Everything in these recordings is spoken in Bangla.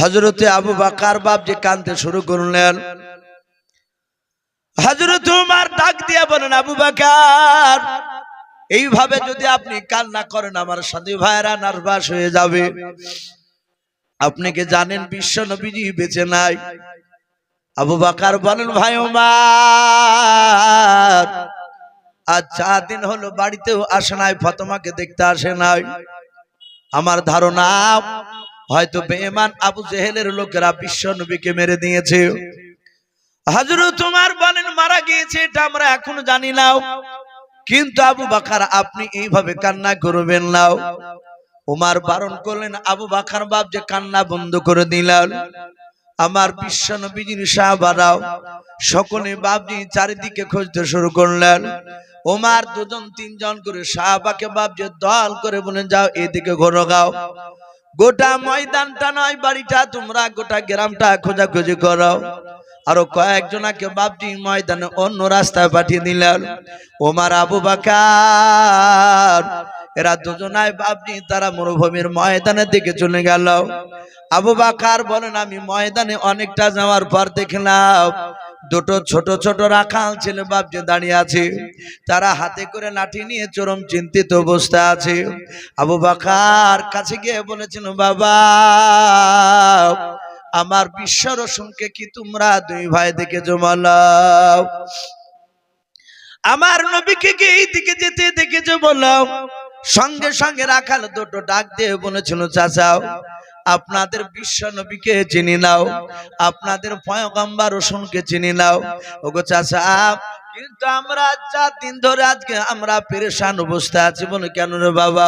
হজরতে আবু বাকার বাপ যে কানতে শুরু করলেন। হজরত উমার ডাক দিয়া বলেন, আবু বাকার, এইভাবে যদি আপনি কান্না করেন, আমার সাথী ভাইরা নার্ভাস হয়ে যাবে। আপনি কি জানেন বিশ্ব নবীজি বেঁচে নাই? আবু বাকার বলেন, ভাই উমার, আজ চার দিন হলো বাড়িতেও আসে নাই, ফতমাকে দেখতে আসে নাই। আমার ধারণা হয়তো বেমান আবু জেহেলের লোকেরা বিশ্ব নবীকে মেরে দিয়েছে। হাজর তোমার বলেন মারা গিয়েছে এটা আমরা এখনও জানি নাও। কিন্তু আবু বাকার আপনি এইভাবে কান্না করবেন নাও। উমার বারণ করলেন আবু বাকার বাপ যে কান্না বন্ধ করে দিলেন। আমার বিশ্ব নবীজির সাহাবারাও সকলে বাবজি চারিদিকে খুঁজতে শুরু করলেন। ওমার দুজন তিনজন করে সাহাবাকে বাবজি দল করে বলে যাও এদিকে ঘোরো গাও। গোটা ময়দানটা নয়, বাড়িটা, তোমরা গোটা গ্রামটা খোঁজাখুঁজি করো। আরও কয়েকজনাকে বাপটি ময়দানে অন্য রাস্তায় পাঠিয়ে দিলেন। ওমার, আবু বাকার, এরা দুজনায় বাবজি তারা মরুভূমির ময়দানের দিকে চলে গেল। আবু বাকার বলেন, আমি ময়দানে অনেকটা যাওয়ার পর দেখলাম দুটো ছোট ছোট রাখাল ছেলে বাপজি দাঁড়িয়ে আছে, তারা হাতে করে লাঠি নিয়ে চরম চিন্তিত অবস্থা আছে। আবু বাকার কাছে গিয়ে বলেছিল, বাবা, আমার বিশ্ব রসুনকে কি তোমরা দুই ভাই দেখে জমালাও আমার নবীকে কি এই দিকে যেতে দেখেছ বললাম সঙ্গে সঙ্গে রাখাল দুটো ডাক দিয়ে বলেছিল, চাচাও আপনাদের বিশ্ব নবীকে চিনি নাও। আপনাদের ফয়গম্বা রসুন কে চিনি নাও। ওগো চাচা, কিন্তু আমরা চার দিন ধরে আজকে আমরা পেরেশান অবস্থা আছি বলে কেন রে বাবা?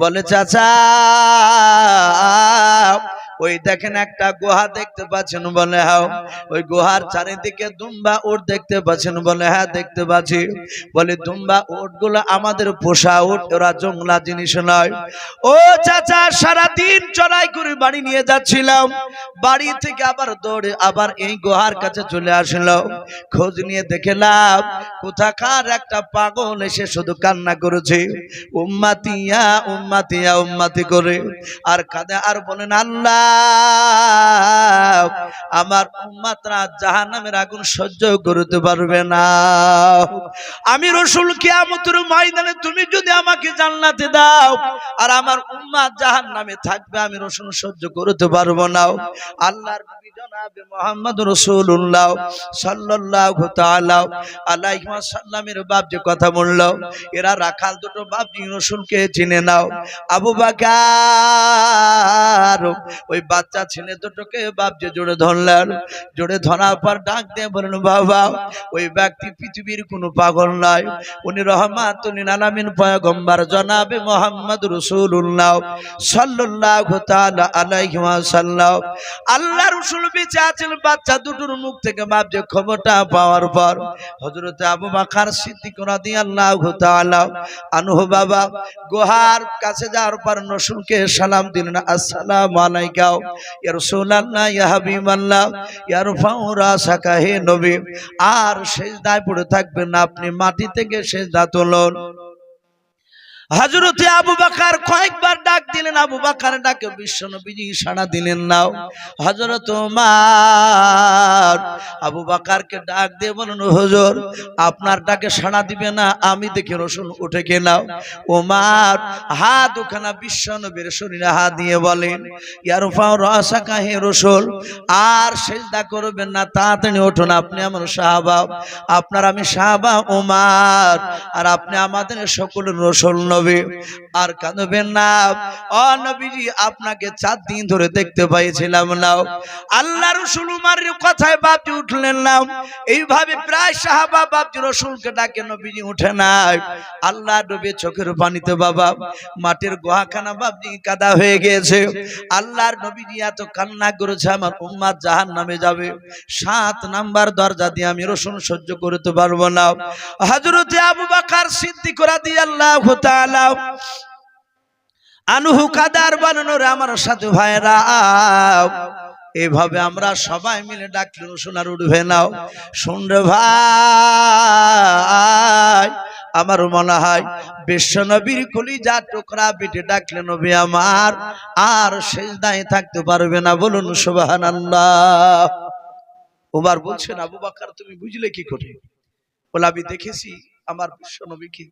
বলে, চাচা ওই দেখেন একটা গুহা দেখতে পাচ্ছেন বলে হ্যাঁ ওই গুহার চারিদিকে দুম্বা উট দেখতে পাচ্ছেন বলে হ্যাঁ দেখতে পাচ্ছি। বলে, দুম্বা উটগুলো আমাদের পোষা উট, ওরা জংলা জিনিস নয়। ও চাচা, সারাদিন চড়াই করে বাড়ি নিয়ে যাচ্ছিলাম। বাড়ি থেকে আবার দৌড়ে আবার এই গুহার কাছে চলে আসলো। খোঁজ নিয়ে দেখলাম, কোথাকার একটা পাগল এসে শুধু কান্না করেছে। উম্মাতিয়া উম্মাতিয়া, উম্মাতি করে। আর কাঁদে আর বলেন, আল্লাহ আমার উম্মাতরা জাহান্নামের আগুন সহ্য করতে পারবে না। আমি রসুল কিয়ামতের ময়দানে তুমি যদি আমাকে জান্নাতে দাও আর আমার উম্মাত জাহান্নামে থাকবে আমি রসুল সহ্য করতে পারব না। আল্লাহর নবী জনাবে মুহাম্মদ রাসূলুল্লাহ সাল্লাল্লাহু তাআলা আলাইহি ওয়াসাল্লামের বাপ যে কথা বলল এরা রাখাল দুটো বাপ রসুলকে চিনে নাও। আবু বাকার ওই বাচ্চা ছেলে দুটোকে বাপ যে জোরে ধরলেন। জোরে ধরার পর ডাক দিয়ে বলেন বাবা, ওই ব্যক্তি পৃথিবীর কোনো পাগল নয় উনি রহমাতুল আলামিন পয়গম্বর জনাবে মোহাম্মদ রাসূলুল্লাহ সাল্লাল্লাহু তাআলা আলাইহি ওয়াসাল্লাম। আল্লাহ রাসূল বেঁচে আছেন বাচ্চা দুটোর মুখ থেকে বাপ যে খবরটা পাওয়ার পর হযরতে আবু মাখার বকর সিদ্দিক আল্লাহ তাআলা আনহু বাবা গোহার কাছে যাওয়ার পর রসুলকে সালাম দিলেন, আসসালামু আলাইকা। ইয়া রাসূলুল্লাহ, ইয়া হাবিবাল্লাহ, ইয়া রফাউ রাসাকা হে নবী। আর সেজদায় পড়ে থাকবেন আপনি। মাটি থেকে সেজদা তুলুন। হাজরতে আবু বাকার কয়েকবার ডাক দিলেন, আবু বাকার ডাকে, বিশ্ব নবীজি সাড়া দিলেন, নাও। হজরত উমার আবু বাকারকে ডাক দিয়ে বলেন হজর, আপনার ডাকে সাড়া দিবে না, আমি দেখে রসুন উঠে গে নাও। উমার হাত ওখানা বিশ্ব নবীর শরীরে হাত দিয়ে বলেন ইয়ারফাও রসা কাহে রসুল, আর সেজদা করবেন না, তাড়াতাড়ি উঠুন, আপনি আমার সাহাবা আপনার আমি সাহাবা উমার, আর আপনি আমাদের সকলের রসুল নবী আর কাঁদবেন না। ও নবীজি, আপনাকে চার দিন ধরে দেখতে পাইছিলাম না। আল্লাহ রসুল উমারের কথায় বাপজি উঠলেন না। এইভাবে প্রায় সাহাবা বাপজি রসুলকে ডাকে, নবীজি উঠে নাই। আল্লাহ ডুবে চোখের পানিতে, বাবা। মাটির গোহাখানা বাপজি কাদা হয়ে গিয়েছে। আল্লাহর নবীজি এত কান্না করেছে, আমার উম্মাদ জাহান নামে যাবে। সাত নাম্বার দরজা দিয়ে আমি রসুন সহ্য করতে পারব না। হজরতে আবু বাকার সিদ্দিক রাদিয়াল্লাহু তাআলা আনুহু কাদার বানানোর আমার সাথে ভাইরা। এভাবে আমরা সবাই মিলে ডাকলে সোনার উঠবে নাও শুনরে ভাই, আমার মনে হয় বিশ্বনবীর কলি যা টুকরা বেটে ডাকলে নবী আমার আর শেষ দায়ে থাকতে পারবে না। বলুন সুবাহান ওবার বলছেন, আবু বাকার, তুমি বুঝলে কি করে? বলে, আমি দেখেছি আমার বিশ্বনবীকে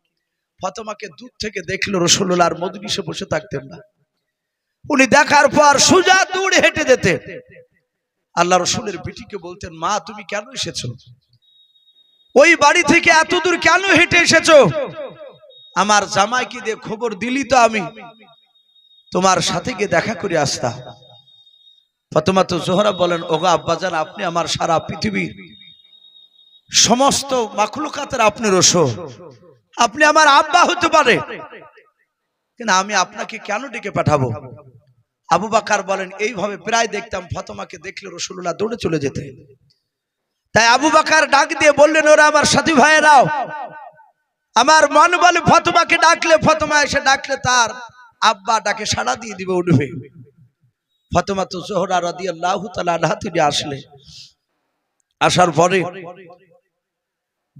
ফতমাকে দূর থেকে দেখল রসুল্লাহ আর মজলিসে বসে থাকতেন না। উনি দেখার পর সুজা দূরে হেঁটে যেতে আল্লাহ রসুলের বিটিকে বলতেন, মা, তুমি কেন এসেছ? ওই বাড়ি থেকে এত দূর কেন হেঁটে এসেছ? আমার জামাইকে দিয়ে খবর দিলি তো আমি। তোমার সাথে গিয়ে দেখা করে আসতাম ফতেমা তো জোহরা বলেন, ওগা আব্বাজান আপনি আমার সারা পৃথিবীর সমস্ত মাখলুকাতের আপনি রসো আপনি আমার আব্বা হতে পারে। কিন্তু আমি আপনাকে কেন ডেকে পাঠাবো? আবু বাকার বলেন, এইভাবে প্রায় দেখতাম ফতমাকে দেখলে রসুল্লাহ দৌড়ে চলে যেতে। তাই আবু বাকার ডাক দিয়ে বললেন, ওরা আমার সাথী ভাইয়েরাও। আমার মন বলে ফতমাকে ডাকলে, ফতমা এসে ডাকলে তার আব্বা ডাকে সাড়া দিয়ে দিবে, উঠবে। ফতমা তো জোহরা রাদি আল্লাহ তালা তিনি আসলে। আসার পরে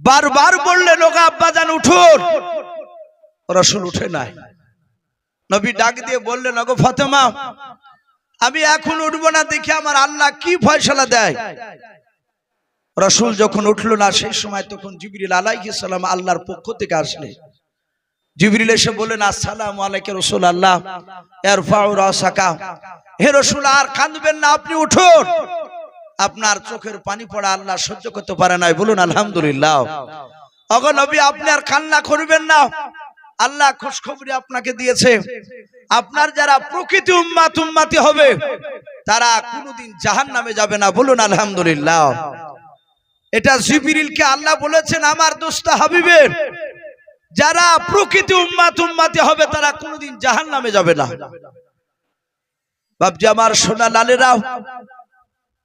বারবার বললেন ওগা আব্বা জান, উঠুন। রসুল উঠে নাই। নবী ডাক দিয়ে বললেন ওগো ফতেমা, আমি এখন উঠবো না, দেখে আমার আল্লাহ কি ফয়সলা দেয়। রসুল যখন উঠল না, সেই সময় তখন জিবরিল সালাম আল্লাহর পক্ষ থেকে আসলে জিবরিল এসে বললেন, আসসালামু আলাইকে রসুল আল্লাহ রাসাকা। হে রসুল, আর কাঁদবেন না, আপনি উঠুন। আপনার চোখের পানি পড়া আল্লাহ সহ্য করতে পারে নাই। বলুন, আলহামদুলিল্লাহ। অগো নবী, আপনি আর কান্না করবেন না। আল্লাহ খুশখবরি আপনাকে দিয়েছে। আপনার যারা প্রকৃতি উম্মাত, উম্মাতি হবে, তারা কোনোদিন জাহান নামে যাবে না। বলুন, আলহামদুলিল্লাহ। এটা জিবিরিলকে আল্লাহ বলেছেন, আমার দোস্ত হাবিবের, যারা প্রকৃতি উম্মাত, উম্মাতি হবে, তারা কোনোদিন জাহান নামে যাবে না। বাবজি আমার সোনা লালেরাও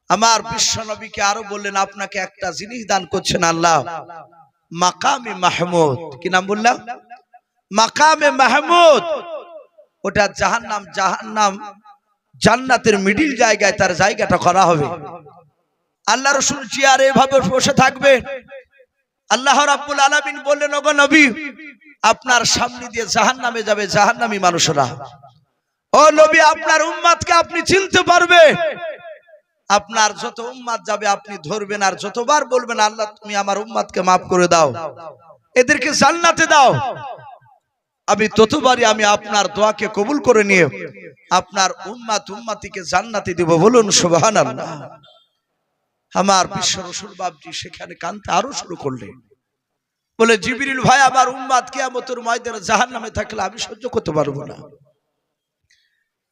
আমার বিশ্ব নবীকে আরও বললেন, আপনাকে একটা জিনিস দান করছেন আল্লাহ। মাকামে মাহমুদ। কি নাম বললাম? মাকামে মাহমুদ। ওটা জাহান নাম জাহান নাম জান্নাতের মিডিল জায়গায় তার জায়গাটা করা হবে। আল্লাহ রসুল চেয়ার এভাবে বসে থাকবে আল্লাহ রাব্বুল আলামিন বললেন, ওগো নবী, আপনার সামনে দিয়ে জাহান নামে যাবে জাহান নামী মানুষরা। ও নবী, আপনার উম্মাদকে আপনি চিনতে পারবে আপনার যত উম্মাদ যাবে আপনি ধরবেন আর যতবার বলবেন, আল্লাহ তুমি আমার উম্মাদকে মাফ করে দাও। এদেরকে জান্নাতে দাও। আমি ততবারই আমি আপনার দোয়াকে কবুল করে নিয়ে আপনার উম্মাত উম্মাতিকে জান্নাতে দিব বলুন, সুবহানাল্লাহ। আমার বিশ্ব রসুল বাবজি সেখানে কানতে আরও শুরু করলেন। বলে, জিবিরিল ভাই, আমার উম্মাদ কিয়ামতের ময়দানে জাহান নামে থাকলে আমি সহ্য করতে পারব না।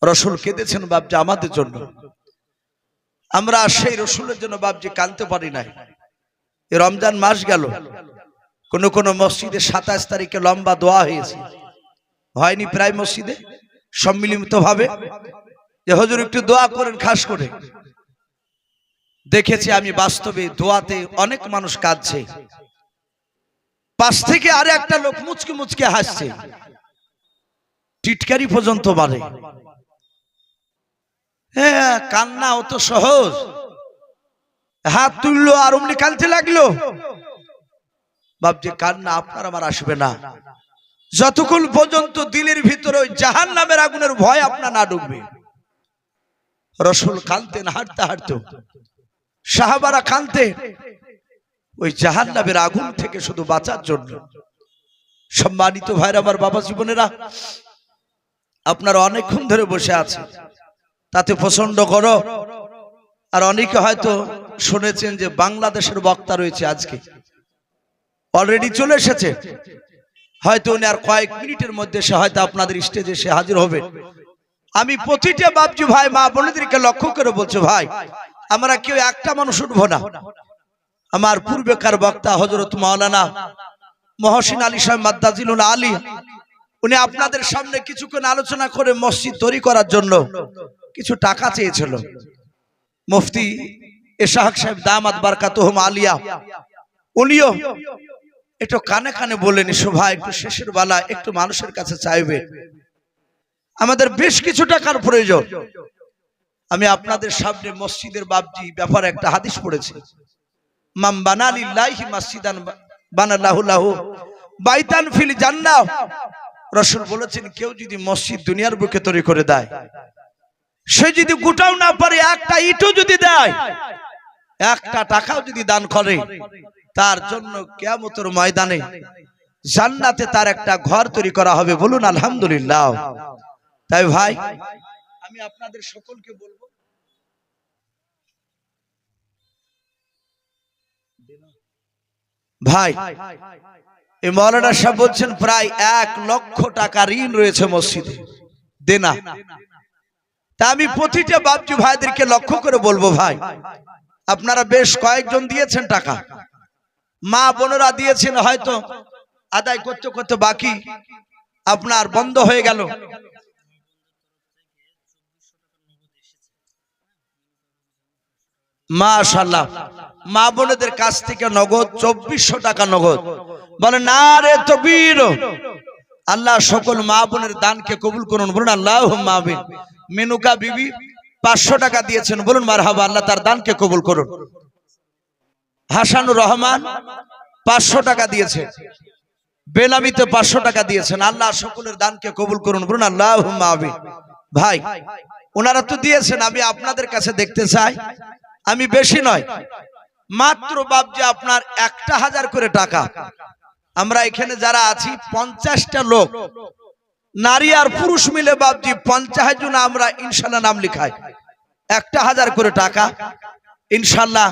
রসুল কেঁদেছেন বাবজি আমাদের জন্য। আমরা সেই রসুলের জন্য বাবজি কানতে পারি নাই। রমজান মাস গেল। কোন কোন মসজিদে সাতাশ তারিখে লম্বা দোয়া হয়েছে। হয়নি প্রায় মসজিদে সম্মিলিত ভাবে যে হজুর একটু দোয়া করেন খাস করে। দেখেছি আমি বাস্তবে দোয়াতে অনেক মানুষ কাঁদছে। পাশ থেকে আরে একটা লোক মুচকে মুচকে হাসছে। টিটকারি পর্যন্ত মারে হ্যাঁ কান্না অত সহজ। হাত তুললো, আর অমনি কানতে লাগল। ভাবছে, কান্না আপনার আমার আসবে না। যতক্ষণ পর্যন্ত দিলের ভিতরে ওই জাহান নামের আগুনের ভয় আপনার না ডুববে। রসুল কানতেন হাঁটতে হাঁটতে। সাহাবারা কানতে ওই জাহান নামের আগুন থেকে শুধু বাঁচার জন্য। সম্মানিত ভাইরা, আমার বাবা জীবনেরা, আপনারা অনেকক্ষণ ধরে বসে আছে তাতে প্রচণ্ড গরম। আর অনেকে হয়তো শুনেছেন যে বাংলাদেশের বক্তা রয়েছে আজকে। অলরেডি চলে এসেছে। হয়তো উনি আর কয়েক মিনিটের মধ্যে সে হয়তো আপনাদের স্টেজে সে হাজির হবে। আমি প্রতিটা বাবজি ভাই, মা বোনদেরকে লক্ষ্য করে বলছে, ভাই, আমরা কেউ একটা মানুষ উঠবো না। আমার পূর্বেকার বক্তা হজরত মাওলানা মহসিন আলী সাহেব মাদ্দাজিলুল আলী উনি আপনাদের সামনে কিছুক্ষণ আলোচনা করে মসজিদ তৈরি করার জন্য কিছু টাকা চেয়েছিল। মুফতি এশাহক সাহেব দামাত বারকাতুহম আলিয়া, উনিও একটু কানে কানে বলেন শোভা একটু শেষের বেলা একটু মানুষের কাছে চাইবে। আমাদের বেশ কিছু টাকার প্রয়োজন। আমি আপনাদের সামনে মসজিদের বাবজি ব্যাপারে একটা হাদিস পড়েছি। মাম বানালি বানালিল্লাহি মাসজিদান বানাল্লাহু লাহু বাইতান ফিল জান্নাহ রাসূল বলেছেন, কেউ যদি মসজিদ দুনিয়ার বুকে তৈরি করে দেয়, সে যদি গোটাও না পারে, একটা ইটও যদি দেয়, একটা টাকাও যদি দান করে, তার জন্য কেয়ামতের ময়দানে জান্নাতে তার একটা ঘর তৈরি করা হবে বলুন আলহামদুলিল্লাহ। তাই ভাই, আমি আপনাদের সকলকে বলব, ভাই এই মৌলানা সাহেব বলছেন, প্রায় এক লক্ষ টাকা ঋণ রয়েছে মসজিদে। দেনা তা আমি প্রতিটা বাপজি ভাইদেরকে লক্ষ্য করে বলব ভাই, আপনারা বেশ কয়েকজন দিয়েছেন টাকা। মা বোনেরা দিয়েছেন হয়তো, আদায় করতে করতে বাকি, আপনার বন্ধ হয়ে গেল। মাশাল্লাহ মা বোনেদের কাছ থেকে নগদ চব্বিশশো টাকা নগদ। বলে, না রে তবির আল্লাহ সকল মা বোনের দানকে কবুল করুন। বলুন আল্লাহ মেনুকা বিবি পাঁচশো টাকা দিয়েছেন। বলুন মার হাবা আল্লাহ তার দানকে কবুল করুন। হাসানুর রহমান পাঁচশো টাকা দিয়েছে। বেলামিতে পাঁচশো টাকা দিয়েছেন। আল্লাহ সকলের দানকে কবুল করুন। বলুন আল্লাহ ভাই, ওনারা তো দিয়েছেন, আমি আপনাদের কাছে দেখতে চাই। আমি বেশি নয়, মাত্র বাপ যে আপনার একটা হাজার করে টাকা। আমরা এখানে যারা আছি, পঞ্চাশটা লোক। নারী আর পুরুষ মিলে বাবজি পঞ্চাশ জন আমরা ইনশাল্লাহ নাম লিখাই। একটা হাজার করে টাকা, ইনশাল্লাহ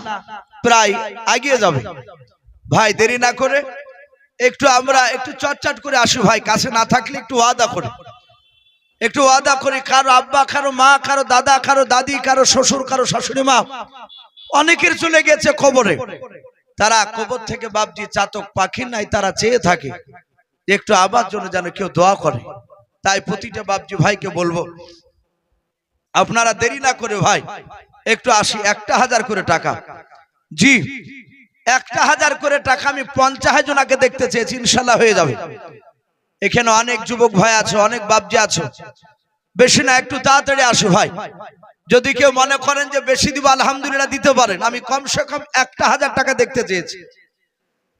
প্রায় এগিয়ে যাবে। ভাই, দেরি না করে একটু আমরা একটু চটচট করে আসি ভাই, কাছে না থাকলে একটু ওয়াদা করি। একটু ওয়াদা করি, কারও আব্বা, কারও মা, কারও দাদা, কারও দাদি, কারও শ্বশুর, কারও শাশুড়ি মা, অনেকের চলে গেছে খবরে। তারা কবর থেকে বাপজি চাতক পাখি নাই, তারা চেয়ে থাকে। একটু আবার জন্য যেন কেউ দোয়া করে। তাই প্রতিটা বাপজি ভাইকে বলব, আপনারা দেরি না করে ভাই, একটু আসি, একটা হাজার করে টাকা। জি, একটা হাজার করে টাকা আমি পঞ্চাশ জনাকে দেখতে চেয়েছি, ইনশাল্লাহ হয়ে যাবে। এখানে অনেক যুবক ভাই আছে, অনেক বাপজি আছে। বেশি না, একটু তাড়াতাড়ি আসো ভাই। যদি কেউ মনে করেন যে বেশি দিব, আলহামদুলিল্লাহ দিতে পারেন। আমি কমসে কম একটা হাজার টাকা দেখতে চেয়েছি।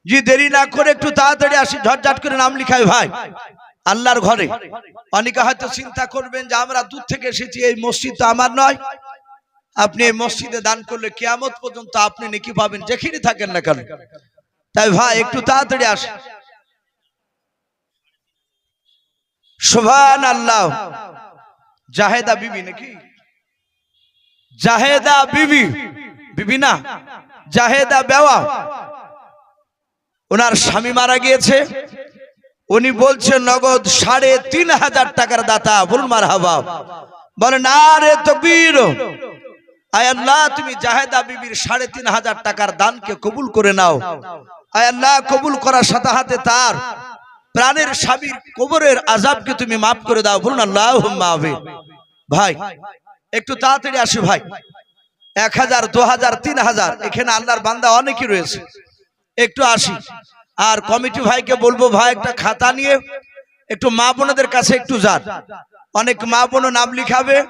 জি, দেরি না করে একটু তাড়াতাড়ি আসি, ঝটঝট করে নাম লিখাই, ভাই। আল্লাহর ঘরে। অনেকে হয়তো চিন্তা করবেন যে আমরা দূর থেকে এসেছি, এই মসজিদ তো আমার নয়। আপনি এই মসজিদে দান করলে কেয়ামত পর্যন্ত আপনি নাকি পাবেন, যেখানে থাকেন না কেন? তাই ভাই, একটু তাড়াতাড়ি আসেন সুভান আল্লাহ জাহেদা বিবি নাকি? জাহেদা বিবি বিবি না, জাহেদা বেওয়া। ওনার স্বামী মারা গিয়েছে। উনি বলছেন, নগদ সাড়ে তিন হাজার টাকার দাতা বলুন মার হাবা বলে না রে তকবীর, আয় আল্লাহ, তুমি জাহেদা বিবির সাড়ে তিন হাজার টাকার দানকে কবুল করে নাও। আয় আল্লাহ, কবুল করার সাথে হাতে তার প্রাণের স্বামীর কবরের আজাবকে তুমি মাফ করে দাও। বলুন আল্লাহ ভাই একটু তাড়াতাড়ি আসি ভাই। এক হাজার, দু হাজার, তিন হাজার। এখানে আল্লাহর বান্দা অনেকই রয়েছে। একটু আসি। আর কমিটি ভাইকে বলব, ভাই, একটা খাতা নিয়ে একটু মা বোনদের কাছে একটু যান। অনেক মা বোন নাম লিখাবে।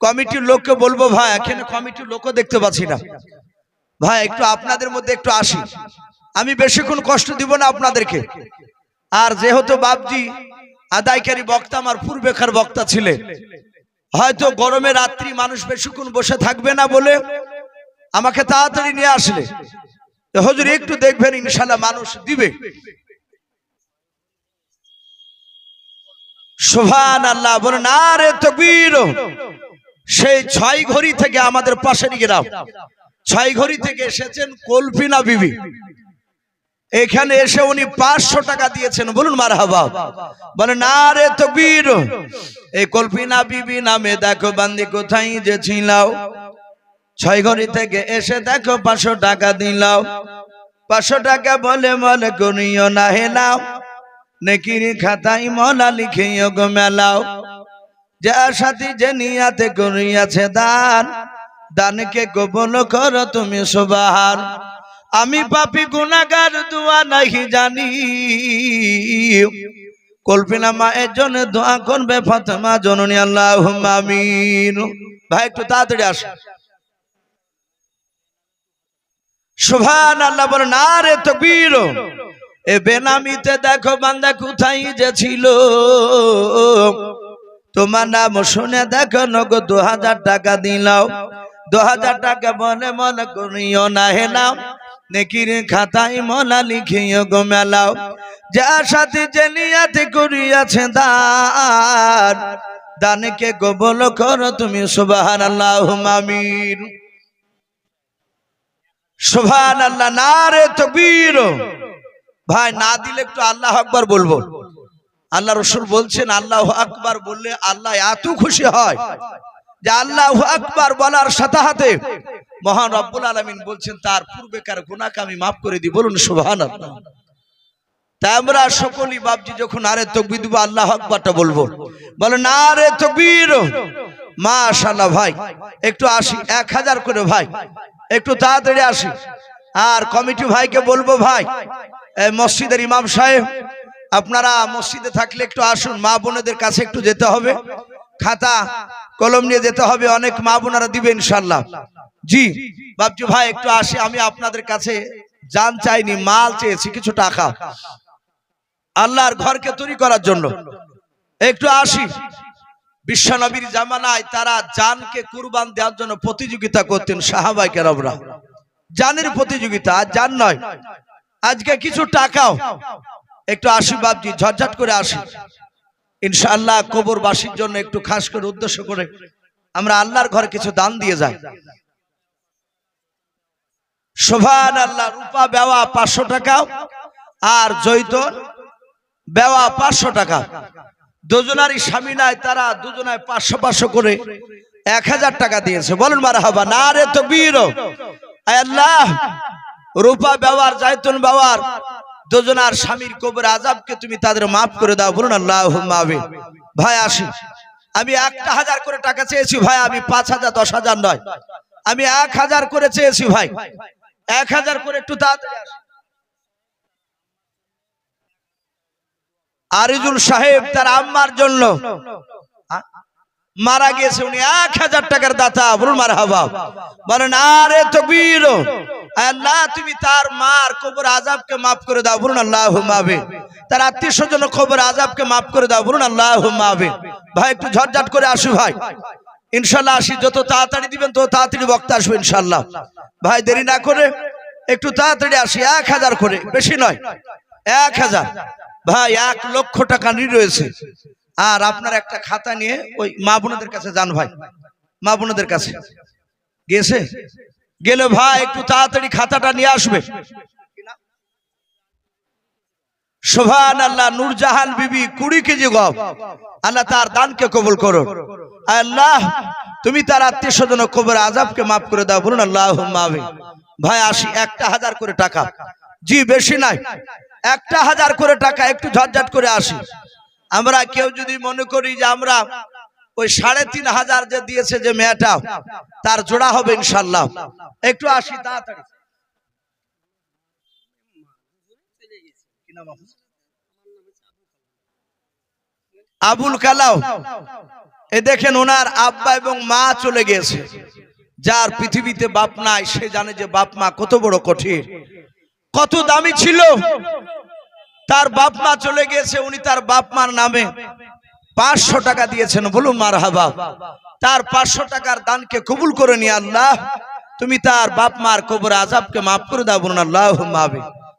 কমিটির লোককে বলব, ভাই, এখানে কমিটির লোকও দেখতে পাচ্ছি না। ভাই, একটু আপনাদের মধ্যে একটু আসি। আমি বেশিক্ষণ কষ্ট দিব না আপনাদেরকে। আর যেহেতু বাপজি আদায়কারী বক্তা, আমার পূর্বেকার বক্তা ছিলেন। হয়তো গরমে রাত্রি মানুষ বেশিক্ষণ বসে থাকবে না বলে আমাকে তাড়াতাড়ি নিয়ে আসলে। হজুর, একটু দেখবেন ইনশাল্লাহ মানুষ দিবে। সোভান আল্লাহ বলে না রে তকবীর। সেই ছয় ঘড়ি থেকে আমাদের পাশের গ্রাম ছয় ঘড়ি থেকে এসেছেন কল্পিনা বিবি। এখানে এসে উনি পাঁচশো টাকা দিয়েছেন। বলুন মার হাবা বলে, না রে তো তকবীর, এই কল্পিনা বিবি নামে দেখো বান্দি কোথায় যে ছিলাও। ছয় ঘড়ি থেকে এসে দেখো পাঁচশো টাকা দিলাও। পাঁচশো টাকা বলে মলে করিও না হে নাও। নেকির খাতাই মলা লিখিও গো মেলাও। যা সাথী যে নিয়াতে করিয়াছে দান, দানকে কবল করো তুমি সুবাহান। আমি পাপি গুনাগার দুয়া নাহি জানি। কল্পিনা মায়ের জন্য দোয়া করবে, ফাতেমা জননী আল্লাহ আমিন। ভাই, একটু তাড়াতাড়ি আস। সুভান আল্লাহ বলে না রে তকবীর। এ বেনামিতে দেখো বান্দা কোথায় যে ছিল। তোমার নাম শুনে দেখো নগো, দু হাজার টাকা দিলাও। দু হাজার টাকা মনে মনে করিও না হেলাম নেকির খাতায় মনা লিখিও গো মেলাও। যার সাথে যে নিয়াতে করিয়াছে দান, দানকে কবল করো তুমি সুবাহান আল্লাহ আমিন। সুবহান আল্লাহ না রে তকবীর। ভাই, না দিলে একটু আল্লাহ আকবার বলব। আল্লাহ রসুল বলছেন, আল্লাহ আকবার বললে আল্লাহ এত খুশি হয়। যে আল্লাহ আকবার বলার সাথে হাতে মহান রব্বুল আলমিন বলছেন, তার পূর্বেকার গুণাকে আমি মাফ করে দিই। বলুন সুবহান তাই আমরা সকলই বাবজি যখন আরে তকবির দিব, আল্লাহ বলব। মাশাল্লাহ ভাই, একটু আসি, এক হাজার করে ভাই, একটু তাড়াতাড়ি আসি। আর কমিটি ভাইকে বলব, ভাই মসজিদের ইমাম সাহেব, আপনারা মসজিদে থাকলে একটু আসুন, মা বোনেদের কাছে একটু যেতে হবে। খাতা, কলম নিয়ে যেতে হবে, অনেক মা বোনারা দিবে ইনশাল্লাহ জি বাবজু ভাই, একটু আসি, আমি আপনাদের কাছে জান চাইনি, মাল চেয়েছি, কিছু টাকা। আল্লাহর ঘরকে তৈরি করার জন্য। একটু আসি, বিশ্বনবীর জামানায় তারা জানকে কুরবান দেওয়ার জন্য প্রতিযোগিতা করতেন সাহাবাই কেরবরা জানের প্রতিযোগিতা, আর জান নয়। আজকে কিছু টাকাও। একটু আসি বাবজি ঝটঝট করে আসি। ইনশাআল্লাহ কবরবাসীর জন্য একটু খাস করে উদ্দেশ্য করে আমরা আল্লাহর ঘরে কিছু দান দিয়ে যাই। শোভান আল্লাহ রূপা বেওয়া পাঁচশো টাকা আর জৈতন বেওয়া পাঁচশো টাকা। দুজনারই স্বামী নাই, তারা দুজনায় পাঁচশো পাঁচশো করে এক হাজার টাকা দিয়েছে। বলুন মারা হবা না রে তো বীর আল্লাহ, রূপা ব্যবহার জায়তুন ব্যবহার দুজনার স্বামীর কবর আজাবকে তুমি তাদের মাফ করে দাও, বলুন আল্লাহ ভাই আসি, আমি একটা হাজার করে টাকা চেয়েছি ভাই, আমি পাঁচ হাজার, দশ হাজার নয়। আমি এক হাজার করে চেয়েছি ভাই। এক হাজার করে একটু আরিজুল সাহেব তার আম্মার জন্য মারা গেছে উনি এক হাজার টাকার দাতা, বলুন মার হাবা বলেন, আরে তো বীর আল্লাহ, তুমি তার মার কবর আজাবকে মাফ করে দাও, বলুন আল্লাহ মাবে তার আত্মীয় স্বজন খবর আজাবকে মাফ করে দাও, বলুন আল্লাহ মাবে ভাই, একটু ঝটঝট করে আসু, ভাই। ইনশাল্লাহ আসি, যত তাড়াতাড়ি দিবেন, তত তাড়াতাড়ি বক্তা আসবে, ইনশাল্লাহ। ভাই, দেরি না করে একটু তাড়াতাড়ি আসি, এক হাজার করে, বেশি নয়, এক হাজার। ভাই, এক লক্ষ টাকা ঋণ রয়েছে। আর আপনার একটা খাতা নিয়ে ওই মা বোনদের কাছে যান ভাই। মা বোনদের কাছে। গেছে? গেলে ভাই একটু তাড়াতাড়ি খাতাটা নিয়ে আসবে। সোভান আল্লাহ নূরজাহান বিবি কুড়ি কেজি গম আল্লাহ তার দানকে কবুল করো আল্লাহ, তুমি তার আত্মীয় স্বজন কবর আজাবকে মাফ করে দাও। বলুন আল্লাহ ভাই আসি একটা হাজার করে টাকা। জি, বেশি নাই। একটা হাজার করে টাকা, একটু ঝটঝট করে আসি। আমরা কেউ যদি মনে করি যে আমরা ওই সাড়ে তিন হাজার যে দিয়েছে যে মেয়েটা, তার জোড়া হবে ইনশাল্লাহ। একটু আসি তাড়াতাড়ি? আবুল কালাও এ দেখেন ওনার আব্বা এবং মা চলে গেছে যার পৃথিবীতে বাপ নাই, সে জানে যে বাপ মা কত বড় কঠিন। কত দামি ছিল তার বাপ মা চলে গেছে উনি তার বাপ মার নামে। পাঁচশো টাকা দিয়েছেন, বলুন মার হাবা তার পাঁচশো টাকার দানকে কবুল করে নিয়ে আল্লাহ, তুমি তার বাপ মার কবর আজাবকে মাফ করে দাও, বলুন আল্লাহ মাবে